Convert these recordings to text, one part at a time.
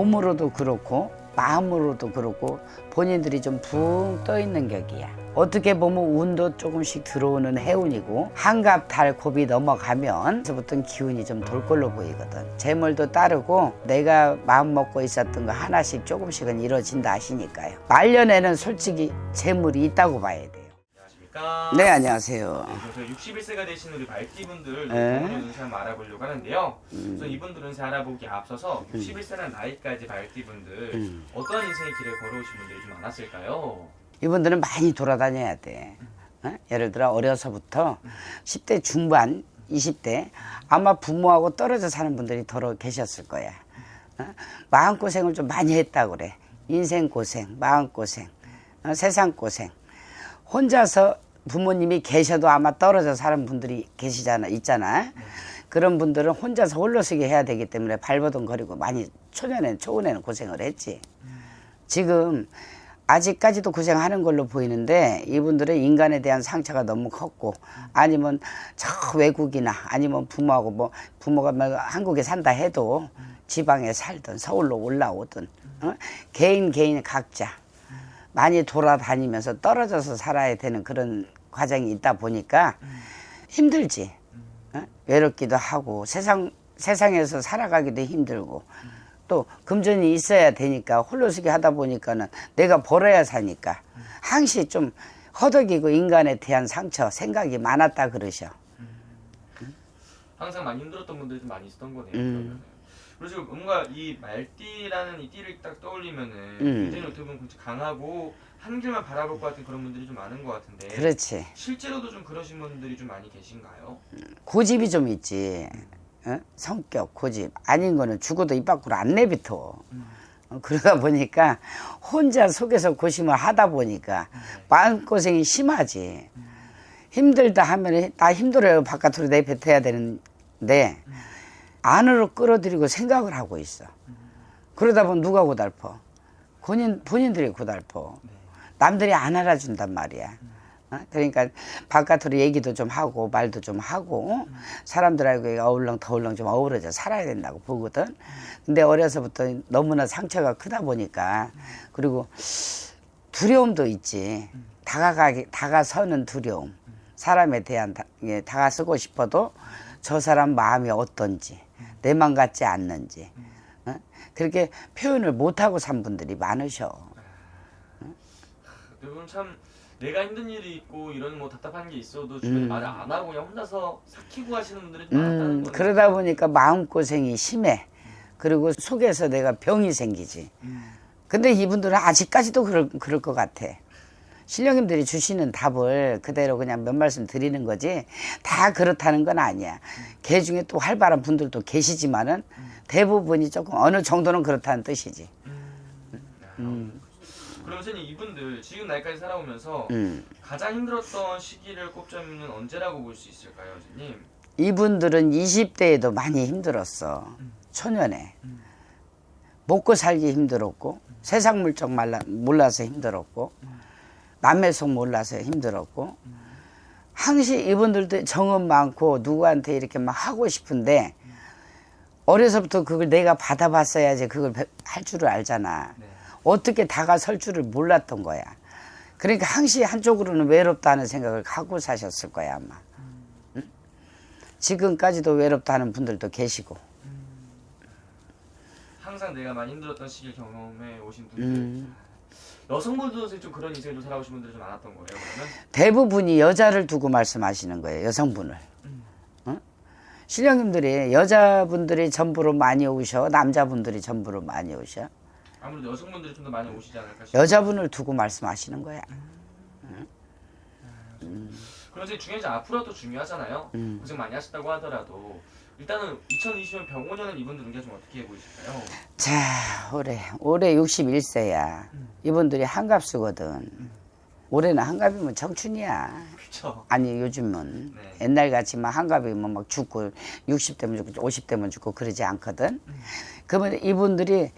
몸으로도 그렇고 마음으로도 그렇고 본인들이 좀 붕 떠 있는 격이야. 어떻게 보면 운도 조금씩 들어오는 해운이고 한갑 달 곱이 넘어가면 그부터 기운이 좀 돌 걸로 보이거든. 재물도 따르고 내가 마음 먹고 있었던 거 하나씩 조금씩은 이루어진다 하시니까요. 말년에는 솔직히 재물이 있다고 봐야 돼요. 안녕하십니까? 네 안녕하세요. 네, 저희 61세가 되신 우리 말띠분들 네. 오늘 운세 한번 알아보려고 하는데요. 우선 이분들 운세 알아보기 앞서서 음. 61세라는 나이까지 말띠분들 어떠한 인생의 길을 걸어오신 분들이 좀 많았을까요? 이분들은 많이 돌아다녀야 돼. 어? 예를 들어 어려서부터 10대 중반, 20대 아마 부모하고 떨어져 사는 분들이 더러 계셨을 거야. 어? 마음고생을 좀 많이 했다 그래. 인생 고생, 마음고생, 어? 세상 고생. 혼자서 부모님이 계셔도 아마 떨어져 사는 분들이 계시잖아, 있잖아. 그런 분들은 혼자서 홀로서기 해야 되기 때문에 발버둥거리고 많이 초년에는 초운에는 고생을 했지. 지금 아직까지도 고생하는 걸로 보이는데 이분들은 인간에 대한 상처가 너무 컸고 아니면 저 외국이나 아니면 부모하고 뭐 부모가 뭐 한국에 산다 해도 지방에 살든 서울로 올라오든 어? 개인 개인 각자 많이 돌아다니면서 떨어져서 살아야 되는 그런 과정이 있다 보니까 힘들지 어? 외롭기도 하고 세상 세상에서 살아가기도 힘들고 또 금전이 있어야 되니까 홀로서기 하다 보니까는 내가 벌어야 사니까 항시 좀 허덕이고 인간에 대한 상처 생각이 많았다 그러셔. 항상 많이 힘들었던 분들이 좀 많이 있었던 거네요. 음. 그리고 지금 뭔가 이 말띠라는 이 띠를 딱 떠올리면은 음. 굉장히 어떻게 보면 굉장히 강하고 한 길만 바라볼 것 같은 그런 분들이 좀 많은 것 같은데 그렇지. 실제로도 좀 그러신 분들이 좀 많이 계신가요? 고집이 좀 있지. 어? 성격, 고집. 아닌 거는 죽어도 입 밖으로 안 내비터. 어, 그러다 보니까 혼자 속에서 고심을 하다 보니까 마음고생이 심하지. 힘들다 하면 나 힘들어요. 바깥으로 내뱉어야 되는데 안으로 끌어들이고 생각을 하고 있어. 그러다 보면 누가 고달퍼? 본인, 본인들이 고달퍼. 남들이 안 알아준단 말이야. 어? 그러니까 바깥으로 얘기도 좀 하고 말도 좀 하고 사람들하고 어울렁 더울렁 좀 어우러져 살아야 된다고 보거든. 근데 어려서부터 너무나 상처가 크다 보니까 그리고 두려움도 있지. 다가가기 다가서는 두려움. 사람에 대한 다, 예, 다가서고 싶어도 저 사람 마음이 어떤지 내 맘 같지 않는지 어? 그렇게 표현을 못하고 산 분들이 많으셔. 대부분 참 내가 힘든 일이 있고 이런 뭐 답답한 게 있어도 주변에 음. 말을 안 하고 그냥 혼자서 삭히고 하시는 분들이 좀 많다는 음, 거예요. 그러다 보니까 마음고생이 심해. 그리고 속에서 내가 병이 생기지. 근데 이분들은 아직까지도 그럴, 그럴 것 같아. 신령님들이 주시는 답을 그대로 그냥 몇 말씀 드리는 거지 다 그렇다는 건 아니야. 개 중에 또 활발한 분들도 계시지만은 대부분이 조금 어느 정도는 그렇다는 뜻이지. 그럼 선생님 이분들 지금 날까지 살아오면서 음. 가장 힘들었던 시기를 꼽자면 언제라고 볼 수 있을까요, 선생님? 이분들은 20대에도 많이 힘들었어. 초년에. 먹고 살기 힘들었고, 세상 물정 말라, 몰라서 힘들었고, 남의 속 몰라서 힘들었고, 항시 이분들도 정은 많고, 누구한테 이렇게 막 하고 싶은데, 어려서부터 그걸 내가 받아봤어야지 그걸 할 줄을 알잖아. 네. 어떻게 다가설 줄을 몰랐던 거야. 그러니까 항시 한쪽으로는 외롭다는 생각을 갖고 사셨을 거야, 아마. 응? 지금까지도 외롭다는 분들도 계시고. 항상 내가 많이 힘들었던 시기를 경험해 오신 분들 음. 여성분들도 좀 그런 인생을 좀 살아오신 분들이 좀 많았던 거예요, 그러면? 대부분이 여자를 두고 말씀하시는 거예요, 여성분을. 어? 신령님들이 여자분들이 전부로 많이 오셔, 남자분들이 전부로 많이 오셔. 아무래도 여성분들이 좀 더 많이 오시지 않을까 싶어요. 여자분을 두고 말씀하시는 거야. 그럼 선생님 중요하지 앞으로도 중요하잖아요. 음. 고생 많이 하셨다고 하더라도 일단은 2020년 병원에는 이분들 운기가 좀 어떻게 보이실까요? 자, 올해, 올해 61세야. 이분들이 한갑수거든. 올해는 한갑이면 청춘이야. 그렇죠. 아니 요즘은 네. 옛날 같지만 한갑이면 막 죽고 60대면 죽고 50대면 죽고 그러지 않거든. 그러면 이분들이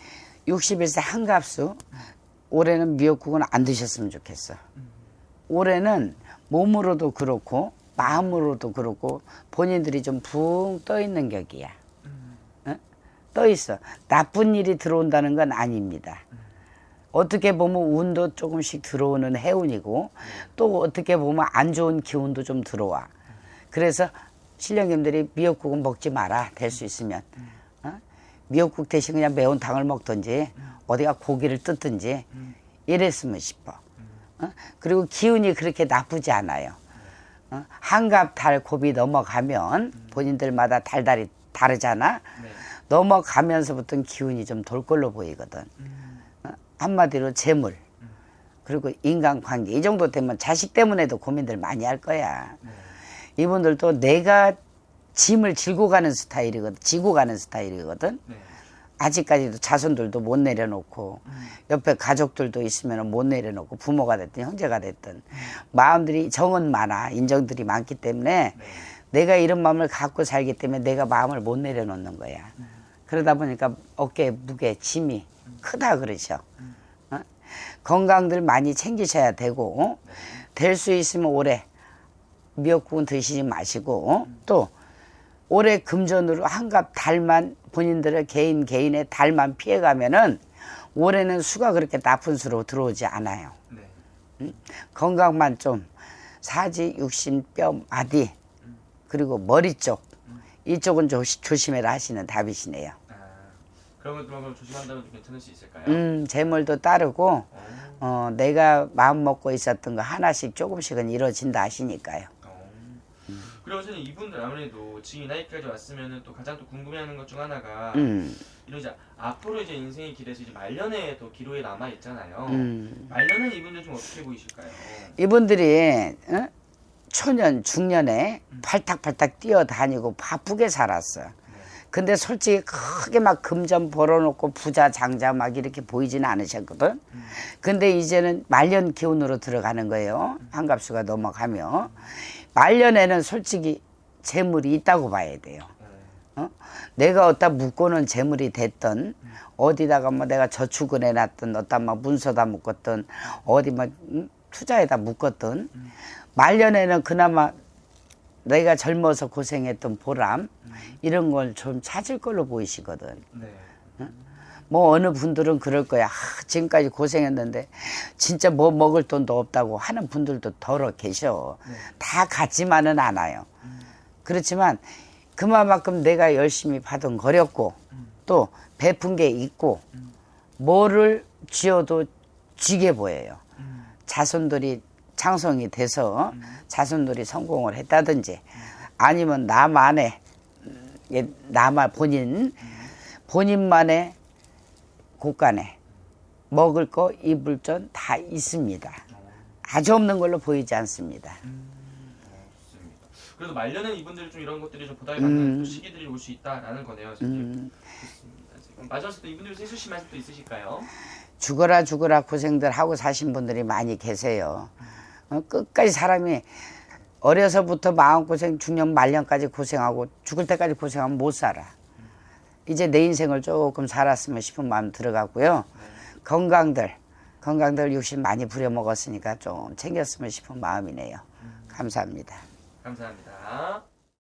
61세 한갑수 올해는 미역국은 안 드셨으면 좋겠어. 올해는 몸으로도 그렇고 마음으로도 그렇고 본인들이 좀 붕 떠 있는 격이야. 어? 떠 있어. 나쁜 일이 들어온다는 건 아닙니다. 어떻게 보면 운도 조금씩 들어오는 해운이고 또 어떻게 보면 안 좋은 기운도 좀 들어와. 그래서 신령님들이 미역국은 먹지 마라. 될 수 있으면. 어? 미역국 대신 그냥 매운탕을 먹든지 어디가 고기를 뜯든지 이랬으면 싶어. 어? 그리고 기운이 그렇게 나쁘지 않아요. 어? 한갑 달 곱이 넘어가면 본인들마다 달달이 다르잖아. 네. 넘어가면서부터는 기운이 좀 돌 걸로 보이거든. 어? 한마디로 재물 그리고 인간관계 이 정도 되면 자식 때문에도 고민들 많이 할 거야. 이분들도 내가 짐을 질고 가는 스타일이거든, 지고 가는 스타일이거든. 네. 아직까지도 자손들도 못 내려놓고 옆에 가족들도 있으면 못 내려놓고 부모가 됐든 형제가 됐든 마음들이 정은 많아 인정들이 많기 때문에 네. 내가 이런 마음을 갖고 살기 때문에 내가 마음을 못 내려놓는 거야. 그러다 보니까 어깨 무게 짐이 크다 그러죠. 어? 건강들 많이 챙기셔야 되고 될수 있으면 올해 미역국은 드시지 마시고 어? 또 올해 금전으로 한갑 달만 본인들의 개인 개인의 달만 피해가면은 올해는 수가 그렇게 나쁜 수로 들어오지 않아요. 네. 건강만 좀 사지, 육신, 뼈, 마디 그리고 머리 쪽 이쪽은 조시, 조심해라 하시는 답이시네요. 아, 그런 것들만 조심한다면 좀 괜찮을 수 있을까요? 음, 재물도 따르고 어, 어, 내가 마음 먹고 있었던 거 하나씩 조금씩은 이루어진다 하시니까요. 어. 그리고 저는 이분들 아무래도 지금 이 나이까지 왔으면은 또 가장 또 궁금해하는 것 중 하나가 음, 이런 이제 앞으로 이제 인생의 길에서 이제 말년에 또 기로에 남아 있잖아요. 음. 말년은 이분들 좀 어떻게 보이실까요? 이분들이 어? 초년, 중년에 팔딱팔딱 뛰어다니고 바쁘게 살았어. 근데 솔직히 크게 막 금전 벌어놓고 부자 장자 막 이렇게 보이지는 않으셨거든. 근데 이제는 말년 기운으로 들어가는 거예요. 한갑수가 넘어가면 말년에는 솔직히 재물이 있다고 봐야 돼요. 어? 내가 어디다 묶고는 재물이 됐던 어디다가 뭐 내가 저축을 해놨던 어디다 막 문서다 묶었던 어디 막 음, 투자에다 묶었던 말년에는 그나마 내가 젊어서 고생했던 보람 이런 걸 좀 찾을 걸로 보이시거든. 네. 뭐 어느 분들은 그럴 거야. 아, 지금까지 고생했는데 진짜 뭐 먹을 돈도 없다고 하는 분들도 더러 계셔. 다 같지만은 않아요. 그렇지만 그만큼 내가 열심히 받은 거렸고 또 베푼 게 있고 뭐를 쥐어도 쥐게 보여요. 자손들이 창성이 돼서 자손들이 성공을 했다든지 아니면 나만의 음, 예, 나만 본인 본인만의 곳간에 먹을 거 입을 전 다 있습니다. 아주 없는 걸로 보이지 않습니다. 좋습니다. 그래도 말년엔 이분들 좀 이런 것들이 좀 보답이 받는 또 시기들이 올 수 있다라는 거네요. 지금 마지막으로 또 이분들 해주실 말씀 또 있으실까요? 죽어라 죽어라 고생들 하고 사신 분들이 많이 계세요. 어, 끝까지 사람이 어려서부터 마음고생, 중년, 말년까지 고생하고 죽을 때까지 고생하면 못 살아. 이제 내 인생을 조금 살았으면 싶은 마음 들어가고요. 건강들, 건강들 육신 많이 부려먹었으니까 좀 챙겼으면 싶은 마음이네요. 감사합니다. 감사합니다.